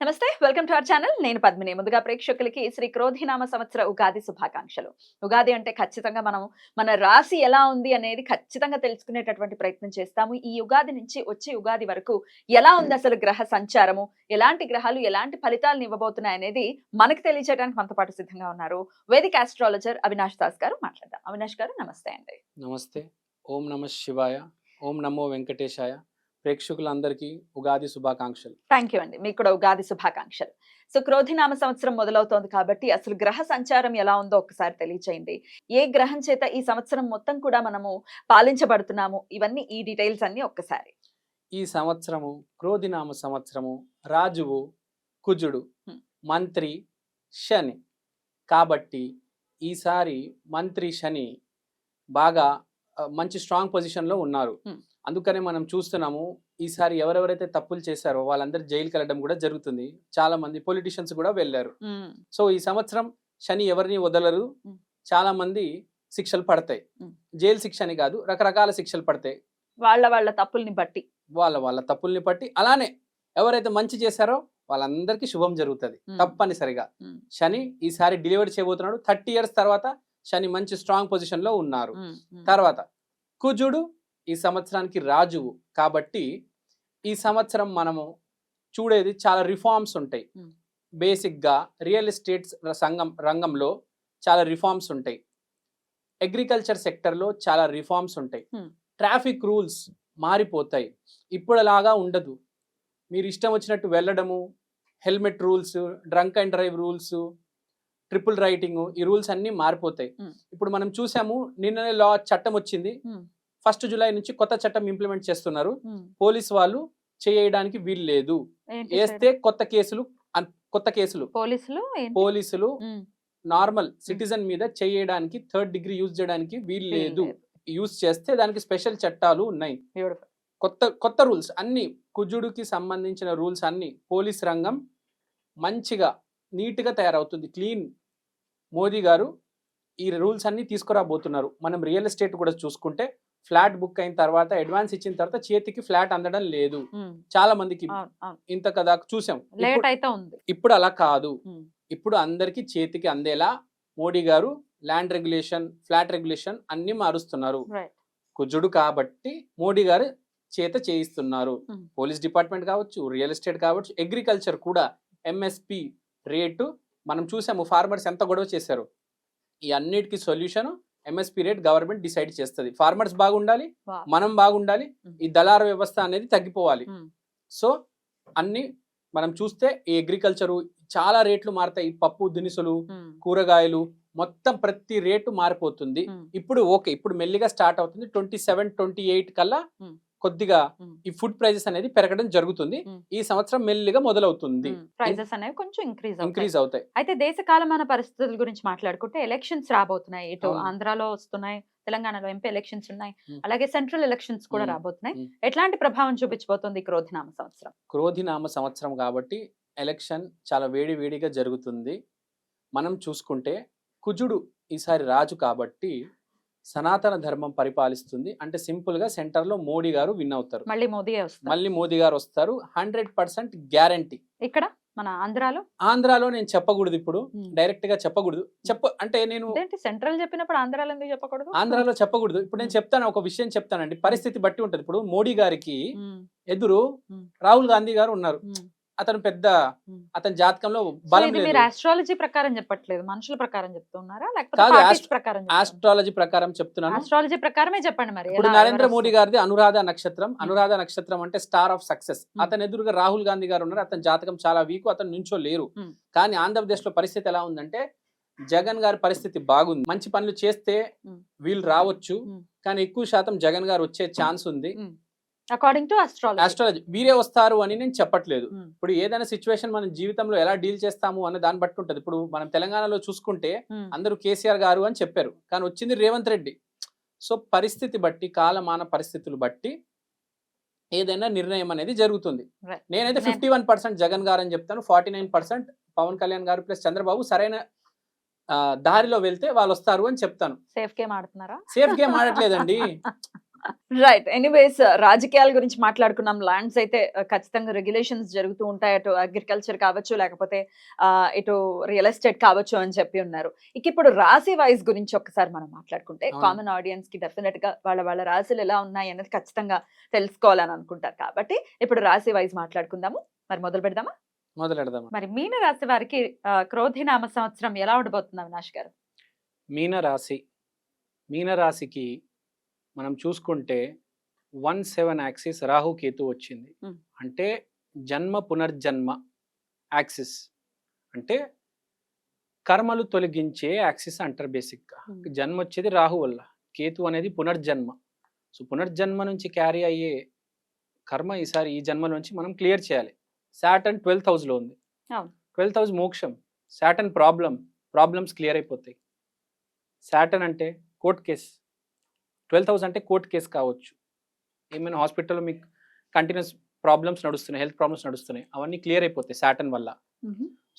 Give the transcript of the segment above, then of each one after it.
నమస్తే welcome to our channel. నేను పద్మిని. ముందుగా ప్రేక్షకులకి శ్రీ క్రోధినామ సంవత్సర ఉగాది శుభాకాంక్షలు. ఉగాది అంటే ఖచ్చితంగా మనం మన రాశి ఎలా ఉంది అనేది ఖచ్చితంగా తెలుసుకునేటటువంటి ప్రయత్నం చేస్తాము. ఈ ఉగాది నుంచి వచ్చే ఉగాది వరకు ఎలా ఉంది అసలు గ్రహ సంచారము? ఎలాంటి గ్రహాలు ఎలాంటి ఫలితాలను ఇవ్వబోతున్నాయి అనేది మనకు తెలియజేయడానికి మనతో పాటు సిద్ధంగా ఉన్నారు వేదిక ఆస్ట్రాలజర్ అవినాష్ దాస్ గారు. మాట్లాడదాం. అవినాష్ గారు నమస్తే అండి. నమస్తే. ఓం నమ శివాయ. ఓం నమో వెంకటేశాయ. ప్రేక్షకులందరికీ ఉగాది శుభాకాంక్షలు. థ్యాంక్ యూ అండి. మీకు కూడా ఉగాది శుభాకాంక్షలు. సో క్రోధినామ సంవత్సరం మొదలవుతోంది కాబట్టి అసలు గ్రహ సంచారం ఎలా ఉందో ఒకసారి తెలియచేయండి. ఏ గ్రహం చేత ఈ సంవత్సరం మొత్తం కూడా మనము పాలించబడుతున్నాము? ఇవన్నీ ఈ డీటెయిల్స్ అన్ని ఒక్కసారి. ఈ సంవత్సరము క్రోధినామ సంవత్సరము రాజువు కుజుడు. మంత్రి శని. కాబట్టి ఈసారి మంత్రి శని బాగా మంచి స్ట్రాంగ్ పొజిషన్లో ఉన్నారు. అందుకనే మనం చూస్తున్నాము ఈసారి ఎవరెవరైతే తప్పులు చేశారో వాళ్ళందరూ జైలుకి వెళ్ళడం కూడా జరుగుతుంది. చాలా మంది పొలిటీషియన్స్ కూడా వెళ్ళారు. సో ఈ సంవత్సరం శని ఎవరిని వదలరు. చాలా మంది శిక్షలు పడతాయి. జైలు శిక్ష అని కాదు రకరకాల శిక్షలు పడతాయి. వాళ్ళ వాళ్ళ తప్పుల్ని బట్టి. వాళ్ళ వాళ్ళ తప్పుల్ని బట్టి అలానే ఎవరైతే మంచి చేశారో వాళ్ళందరికీ శుభం జరుగుతుంది. తప్పనిసరిగా. శని ఈసారి డెలివరీ చేయబోతున్నాడు. థర్టీ ఇయర్స్ తర్వాత శని మంచి స్ట్రాంగ్ పొజిషన్లో ఉన్నారు. తర్వాత కుజుడు ఈ సంవత్సరానికి రాజువు. కాబట్టి ఈ సంవత్సరం మనము చూడేది చాలా రిఫార్మ్స్ ఉంటాయి. Hmm. బేసిక్గా రియల్ ఎస్టేట్ సంఘం రంగంలో చాలా రిఫార్మ్స్ ఉంటాయి. అగ్రికల్చర్ సెక్టర్లో చాలా రిఫార్మ్స్ ఉంటాయి. ట్రాఫిక్ రూల్స్ మారిపోతాయి. ఇప్పుడులాగా ఉండదు. మీరు ఇష్టం వచ్చినట్టు వెళ్ళడము helmet rules drunk and drive rules triple riding ఈ రూల్స్ అన్నీ మారిపోతాయి. ఇప్పుడు మనం చూసాము నిన్ననే లా చట్టం వచ్చింది. ఫస్ట్ జూలై నుంచి కొత్త చట్టం ఇంప్లిమెంట్ చేస్తున్నారు. పోలీస్ వాళ్ళు చేయడానికి వీలు లేదు. వేస్తే కొత్త కేసులు కొత్త కేసులు. పోలీసులు? పోలీసులు నార్మల్ సిటిజన్ మీద చేయడానికి థర్డ్ డిగ్రీ యూజ్ చేయడానికి వీలు లేదు. యూజ్ చేస్తే దానికి స్పెషల్ చట్టాలు ఉన్నాయి. కొత్త కొత్త రూల్స్ అన్ని కుజుడికి సంబంధించిన రూల్స్ అన్ని పోలీస్ రంగం మంచిగా నీట్గా తయారవుతుంది. క్లీన్. మోదీ గారు ఈ రూల్స్ అన్ని తీసుకురాబోతున్నారు. మనం రియల్ ఎస్టేట్ కూడా చూసుకుంటే ఫ్లాట్ బుక్ అయిన తర్వాత అడ్వాన్స్ ఇచ్చిన తర్వాత చేతికి ఫ్లాట్ అందడం లేదు. చాలా మందికి. ఇంత కదా చూసాం. లేట్ ఇప్పుడు- అయితే ఉంది. ఇప్పుడు అలా కాదు. ఇప్పుడు అందరికి చేతికి అందేలా మోడీ గారు ల్యాండ్ రెగ్యులేషన్ ఫ్లాట్ రెగ్యులేషన్ అన్ని మారుస్తున్నారు. కుజుడు కాబట్టి మోడీ గారు చేత చేయిస్తున్నారు. పోలీస్ డిపార్ట్మెంట్ కావచ్చు రియల్ ఎస్టేట్ కావచ్చు అగ్రికల్చర్ కూడా ఎంఎస్పి రేటు మనం చూసాము ఫార్మర్స్ ఎంత గొడవ చేశారు. ఈ అన్నిటికీ solution MSP rate government decide చేస్తుంది. ఫార్మర్స్ బాగుండాలి. మనం బాగుండాలి. ఈ దళార వ్యవస్థ అనేది తగ్గిపోవాలి. సో అన్ని మనం చూస్తే ఈ అగ్రికల్చరు చాలా రేట్లు మారుతాయి. పప్పు దినుసులు కూరగాయలు మొత్తం ప్రతి రేటు మారిపోతుంది. ఇప్పుడు ఓకే ఇప్పుడు మెల్లిగా స్టార్ట్ అవుతుంది. ట్వంటీ సెవెన్ ట్వంటీ ఎయిట్ కల్లా. కొద్దిగా. ఈ ఫుడ్ ప్రైజెస్ అనేది పెరగడం జరుగుతుంది. ఈ సంవత్సరం మెల్లిగా మొదలవుతుంది. ప్రైజెస్ అనేవి కొంచెం ఇంక్రీజ్ ఇంక్రీజ్ అవుతాయి అయితే దేశ కాలమాన పరిస్థితుల గురించి మాట్లాడుకుంటే ఎలక్షన్స్ రాబోతున్నాయి ఇటు. ఆంధ్రాలో వస్తున్నాయి తెలంగాణలో ఎంపీ ఎలక్షన్స్ ఉన్నాయి. అలాగే సెంట్రల్ ఎలక్షన్స్ కూడా. రాబోతున్నాయి. ఎట్లాంటి ప్రభావం చూపించబోతుంది క్రోధినామ సంవత్సరం క్రోధినామ సంవత్సరం కాబట్టి ఎలక్షన్ చాలా వేడి వేడిగా జరుగుతుంది మనం చూసుకుంటే కుజుడు ఈసారి రాజు కాబట్టి సనాతన ధర్మం పరిపాలిస్తుంది. అంటే సింపుల్గా సెంటర్లో మోడీ గారు విన్ అవుతారు. మళ్ళీ వస్తారు? మళ్ళీ మోదీ గారు వస్తారు. Hundred percent guarantee. ఇక్కడ? మన ఆంధ్రాలో? ఆంధ్రాలో నేను చెప్పకూడదు ఇప్పుడు. డైరెక్ట్గా చెప్పకూడదు. చెప్ప అంటే నేను సెంట్రల్ చెప్పినప్పుడు ఆంధ్రాలో ఎందుకు చెప్పకూడదు? ఆంధ్రాలో చెప్పకూడదు. ఇప్పుడు నేను చెప్తాను. ఒక విషయం చెప్తానండి. పరిస్థితి బట్టి ఉంటది. ఇప్పుడు మోడీ గారికి ఎదురు. రాహుల్ గాంధీ గారు ఉన్నారు. అతను పెద్ద. అతని జాతకంలో బలం మీరు ఆస్ట్రాలజీ ప్రకారం చెప్పట్లేదు. మనుషుల ప్రకారం చెప్తున్నారా? లేకపోతే ప్రకారం ఆస్ట్రాలజీ ప్రకారం చెప్తున్నాను. ఆస్ట్రాలజీ ప్రకారమే చెప్పండి మరి. ఇప్పుడు నరేంద్ర మోడీ? గారిది అనురాధ నక్షత్రం. అనురాధ నక్షత్రం అంటే స్టార్ ఆఫ్ సక్సెస్. అతని ఎదురుగా రాహుల్ గాంధీ గారు ఉన్నారు. అతని జాతకం చాలా వీక్ అతను నుంచో లేరు. కానీ ఆంధ్రప్రదేశ్లో పరిస్థితి ఎలా ఉందంటే జగన్ గారి పరిస్థితి బాగుంది. మంచి పనులు చేస్తే. వీళ్ళు రావచ్చు. కానీ ఎక్కువ శాతం జగన్ గారు వచ్చే ఛాన్స్ ఉంది. అకార్డింగ్ టు ఆస్ట్రాలజీ ఆస్ట్రాలజీ వీరే వస్తారు అని నేను చెప్పట్లేదు. Hmm. ఇప్పుడు ఏదైనా సిచ్యువేషన్ మన జీవితంలో ఎలా డీల్ చేస్తాము అనే దాన్ని బట్టి ఉంటుంది. ఇప్పుడు మనం తెలంగాణలో చూసుకుంటే అందరూ కేసీఆర్ గారు అని చెప్పారు. కానీ వచ్చింది రేవంత్ రెడ్డి. సో పరిస్థితి బట్టి కాలమాన పరిస్థితులు బట్టి ఏదైనా నిర్ణయం అనేది జరుగుతుంది. నేనైతే నేను- ఫిఫ్టీ వన్ పర్సెంట్ జగన్ గారు అని చెప్తాను. Forty nine percent Pawan Kalyan garu plus Chandrababu సరైన దారిలో వెళ్తే వాళ్ళు వస్తారు అని చెప్తాను. సేఫ్ గేమ్ ఆడుతున్నారా? Safe game ఆడట్లేదండి. రైట్ ఎనీవేస్ రాజకీయాల గురించి మాట్లాడుకున్నాం. ల్యాండ్స్ అయితే uh, ఖచ్చితంగా రెగ్యులేషన్స్ జరుగుతూ ఉంటాయి. అటు అగ్రికల్చర్ కావచ్చు లేకపోతే ఆ, ఇటు రియల్ ఎస్టేట్ కావచ్చు అని చెప్పి ఉన్నారు. ఇక ఇప్పుడు రాశి వైజ్ గురించి ఒక్కసారి మనం మాట్లాడుకుంటే. కామన్ ఆడియన్స్కి డెఫినెట్గా వాళ్ళ వాళ్ళ రాశులు ఎలా ఉన్నాయి అనేది ఖచ్చితంగా తెలుసుకోవాలని అనుకుంటారు. కాబట్టి ఇప్పుడు రాశి వైజ్ మాట్లాడుకుందాము. మరి మొదలు పెడదామా? మొదలెడదాం మరి మీన రాశి వారికి క్రోధినామ సంవత్సరం ఎలా ఉండబోతుంది అవినాష్ గారు? మీన రాశి మీన రాశికి మనం చూసుకుంటే one seven axis Rahu Ketu వచ్చింది. అంటే జన్మ పునర్జన్మ యాక్సిస్. అంటే కర్మలు తొలగించే యాక్సిస్ అంటారు బేసిక్గా. జన్మ వచ్చేది రాహు వల్ల. కేతు అనేది పునర్జన్మ. సో పునర్జన్మ నుంచి క్యారీ అయ్యే కర్మ ఈసారి ఈ జన్మ నుంచి మనం క్లియర్ చేయాలి. సాటన్ ట్వెల్త్ హౌస్లో ఉంది. ట్వెల్త్ హౌస్ మోక్షం. సాటన్ ప్రాబ్లం ప్రాబ్లమ్స్ క్లియర్ అయిపోతాయి. సాటన్ అంటే కోర్ట్ కేస్. ట్వెల్త్ హౌస్ అంటే కోర్ట్ కేస్ కావచ్చు. ఏమైనా హాస్పిటల్లో మీకు కంటిన్యూస్ ప్రాబ్లమ్స్ నడుస్తున్నాయి హెల్త్ ప్రాబ్లమ్స్ నడుస్తున్నాయి. అవన్నీ క్లియర్ అయిపోతాయి సాటన్ వల్ల.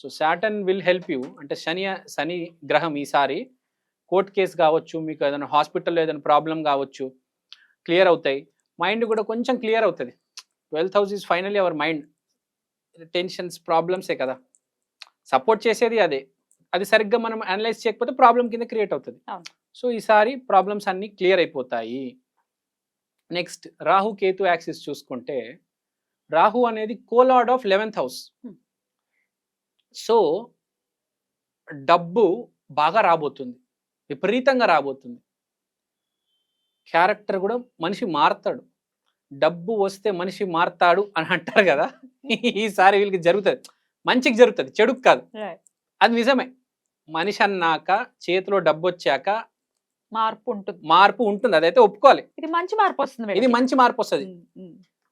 So Saturn will help you అంటే శని శని గ్రహం ఈసారి కోర్ట్ కేస్ కావచ్చు మీకు ఏదైనా హాస్పిటల్లో ఏదైనా ప్రాబ్లం కావచ్చు క్లియర్ అవుతాయి. మైండ్ కూడా కొంచెం క్లియర్ అవుతుంది. Twelfth house is finally our mind tensions ప్రాబ్లమ్సే కదా. సపోర్ట్ చేసేది అదే. అది సరిగ్గా మనం అనలైజ్ చేయకపోతే ప్రాబ్లం కింద క్రియేట్ అవుతుంది. సో ఈసారి ప్రాబ్లమ్స్ అన్నీ క్లియర్ అయిపోతాయి. నెక్స్ట్ రాహు కేతు యాక్సిస్ చూసుకుంటే రాహు అనేది co lord of eleventh house. So డబ్బు బాగా రాబోతుంది. విపరీతంగా రాబోతుంది. క్యారెక్టర్ కూడా మనిషి మారుతాడు. డబ్బు వస్తే మనిషి మారుతాడు అని అంటారు కదా? ఈసారి వీళ్ళకి జరుగుతుంది. మంచికి జరుగుతుంది చెడుకు కాదు. అది నిజమే. మనిషి అన్నాక చేతిలో డబ్బు వచ్చాక మార్పు ఉంటుంది. మార్పు ఉంటుంది. అదైతే ఒప్పుకోవాలి. ఇది మంచి మార్పు వస్తుంది ఇది. మంచి మార్పు వస్తుంది.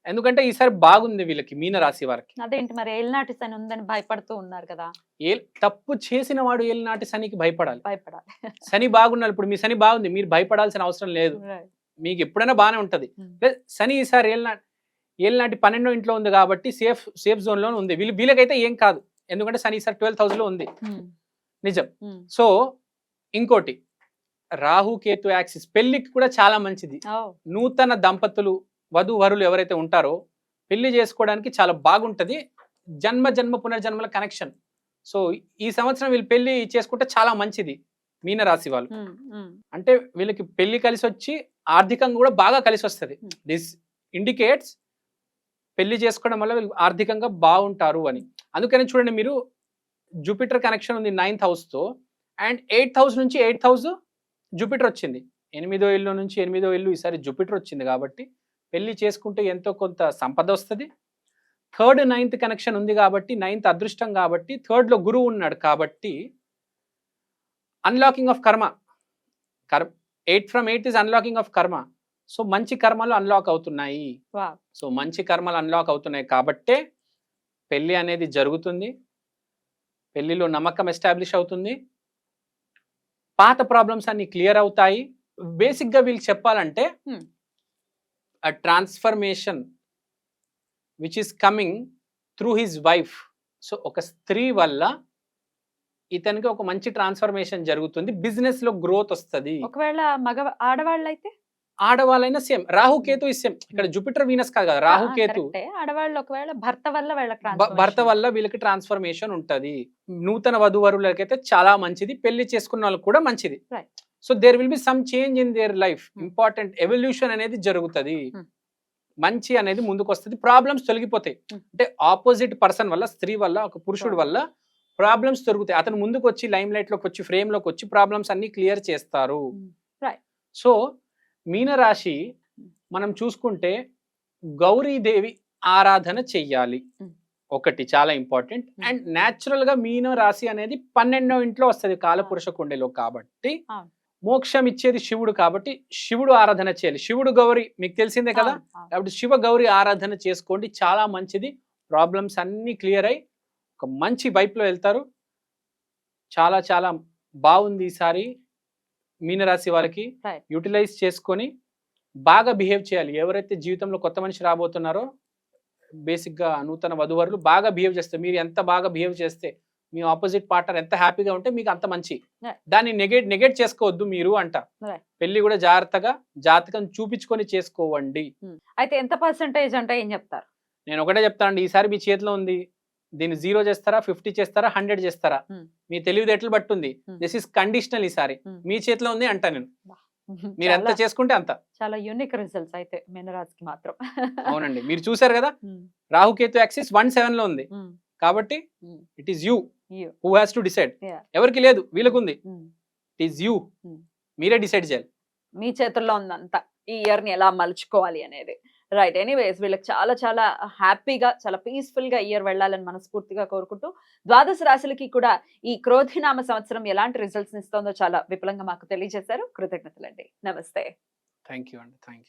ఎందుకంటే ఈసారి బాగుంది వీళ్ళకి మీన రాశి వారికి. అదేంటి మరి? ఏలినాటి శని ఉందని భయపడుతూ ఉన్నారు కదా. ఏ తప్పు చేసిన వాడు ఏలినాటి శనికి భయపడాలి. భయపడాలి. శని బాగున్నారు ఇప్పుడు మీ శని బాగుంది. మీరు భయపడాల్సిన అవసరం లేదు. మీకు ఎప్పుడైనా బాగానే ఉంటది. శని ఈసారి ఏలినాటి ఏలినాటి పన్నెండో ఇంట్లో ఉంది కాబట్టి సేఫ్ సేఫ్ జోన్లో ఉంది. వీళ్ళు వీళ్ళకైతే ఏం కాదు. ఎందుకంటే శని ఈసారి ట్వెల్త్ హౌస్లో ఉంది నిజం. సో ఇంకోటి. రాహు కేతు యాక్సిస్ పెళ్ళికి కూడా చాలా మంచిది. నూతన దంపతులు వధూవరులు ఎవరైతే ఉంటారో పెళ్ళి చేసుకోవడానికి చాలా బాగుంటది. జన్మ జన్మ పునర్జన్మల కనెక్షన్. సో ఈ సంవత్సరం వీళ్ళు పెళ్ళి చేసుకుంటే చాలా మంచిది మీనరాశి వాళ్ళు. అంటే వీళ్ళకి పెళ్ళి కలిసి వచ్చి ఆర్థికంగా కూడా బాగా కలిసి వస్తుంది. దిస్ ఇండికేట్స్ పెళ్ళి చేసుకోవడం వల్ల వీళ్ళు ఆర్థికంగా బాగుంటారు అని. అందుకని చూడండి మీరు జూపిటర్ కనెక్షన్ ఉంది నైన్త్ హౌస్తో. అండ్ ఎయిత్ హౌస్ నుంచి ఎయిత్ హౌస్ జూపిటర్ వచ్చింది. ఎనిమిదో ఇల్లు నుంచి ఎనిమిదో ఇల్లు ఈసారి జూపిటర్ వచ్చింది కాబట్టి పెళ్ళి చేసుకుంటే ఎంతో కొంత సంపద వస్తుంది. థర్డ్ నైన్త్ కనెక్షన్ ఉంది కాబట్టి నైన్త్ అదృష్టం కాబట్టి థర్డ్లో గురువు ఉన్నాడు కాబట్టి అన్లాకింగ్ ఆఫ్ కర్మ కర్ eight from eight is unlocking of karma so మంచి కర్మలు అన్లాక్ అవుతున్నాయి. సో మంచి కర్మలు అన్లాక్ అవుతున్నాయి కాబట్టే పెళ్ళి అనేది జరుగుతుంది. పెళ్ళిలో నమ్మకం ఎస్టాబ్లిష్ అవుతుంది. పాత ప్రాబ్లమ్స్ అన్ని క్లియర్ అవుతాయి. బేసిక్గా వీళ్ళకి చెప్పాలంటే transformation which is coming through his wife so ఒక స్త్రీ వల్ల ఇతనికి ఒక మంచి ట్రాన్స్ఫర్మేషన్ జరుగుతుంది. బిజినెస్లో గ్రోత్ వస్తుంది. ఒకవేళ మగ ఆడవాళ్ళు అయితే ఆడవాళ్ళైనా same. Rahu Ketu is same. ఇక్కడ జూపిటర్ వీనస్ కాదు కదా రాహు కేతు. ఆడవాళ్ళు ఒకవేళ భర్త వల్ల వాళ్ళ భ- భర్త వల్ల వీళ్ళకి ట్రాన్స్ఫర్మేషన్ ఉంటది. నూతన వధువరులకైతే చాలా మంచిది. పెళ్ళి చేసుకున్న వాళ్ళకి కూడా మంచిది. So there will be some change in their life. Important evolution అనేది జరుగుతుంది. మంచి అనేది ముందుకు వస్తుంది ప్రాబ్లమ్స్ తొలగిపోతాయి. అంటే ఆపోజిట్ పర్సన్ వల్ల స్త్రీ వల్ల ఒక పురుషుడు. వల్ల ప్రాబ్లమ్స్ దొరుకుతాయి అతను ముందుకు వచ్చి లైమ్ లైట్లోకి వచ్చి ఫ్రేమ్లోకి వచ్చి ప్రాబ్లమ్స్ అన్ని క్లియర్ చేస్తారు. సో మీనరాశి మనం చూసుకుంటే గౌరీదేవి ఆరాధన చెయ్యాలి. ఒకటి చాలా ఇంపార్టెంట్. అండ్ న్యాచురల్గా మీన రాశి అనేది పన్నెండో ఇంట్లో వస్తుంది కాలపురుష కుండెలో కాబట్టి. మోక్షం ఇచ్చేది శివుడు కాబట్టి శివుడు ఆరాధన చేయాలి. శివుడు గౌరి మీకు తెలిసిందే కదా? కాబట్టి శివ గౌరి ఆరాధన చేసుకోండి. చాలా మంచిది. ప్రాబ్లమ్స్ అన్నీ క్లియర్ అయి ఒక మంచి వైపులో వెళ్తారు. చాలా చాలా బాగుంది ఈసారి మీనరాశి వాళ్ళకి Right. యూటిలైజ్ చేసుకొని బాగా బిహేవ్ చేయాలి. ఎవరైతే జీవితంలో కొత్త మనిషి రాబోతున్నారో బేసిక్గా నూతన వధువరులు బాగా బిహేవ్ చేస్తే మీరు ఎంత బాగా బిహేవ్ చేస్తే మీ ఆపోజిట్ పార్ట్నర్ ఎంత హ్యాపీగా ఉంటే మీకు అంత మంచి. దాన్ని నెగెట్ నెగెట్ చేసుకోవద్దు మీరు అంట. పెళ్ళి కూడా జాగ్రత్తగా జాతకం చూపించుకొని చేసుకోవండి. అయితే ఎంత పర్సెంటేజ్ అంటే ఏం చెప్తారు? నేను ఒకటే చెప్తానండి. ఈసారి మీ చేతిలో ఉంది. దీన్ని జీరో చేస్తారా ఫిఫ్టీ చేస్తారా హండ్రెడ్ చేస్తారా. మీ తెలివితేటలు Hmm. దిస్ ఇస్ కండిషనల్ ఈసారి. మీ చేతిలో ఉంది అంట నేను. మీరు ఎంత చేసుకుంటే అంత. చాలా యూనిక్ రిజల్ట్స్ అయితే మీనరాజ్కి మాత్రం. అవునండి. మీరు చూసారు కదా? రాహుకేతు యాక్సిస్ వన్ సెవెన్లో ఉంది. కాబట్టి it is you who has to decide. ఎవరికి లేదు వీళ్ళకుంది. It is you. మీరే డిసైడ్ చేయాలి. మీ చేతుల్లో ఉందంతా ఈ ఇయర్ని ఎలా మలుచుకోవాలి అనేది. రైట్. ఎనీవేస్ వీళ్ళకి చాలా చాలా హ్యాపీగా చాలా పీస్ఫుల్గా ఇయర్ వెళ్ళాలని మనస్ఫూర్తిగా కోరుకుంటూ ద్వాదశ రాశులకి కూడా ఈ క్రోధినామ సంవత్సరం ఎలాంటి రిజల్ట్స్ ఇస్తుందో చాలా విపులంగా మాకు తెలియజేశారు. కృతజ్ఞతలండి. నమస్తే. థ్యాంక్ యూ అండి. Thank you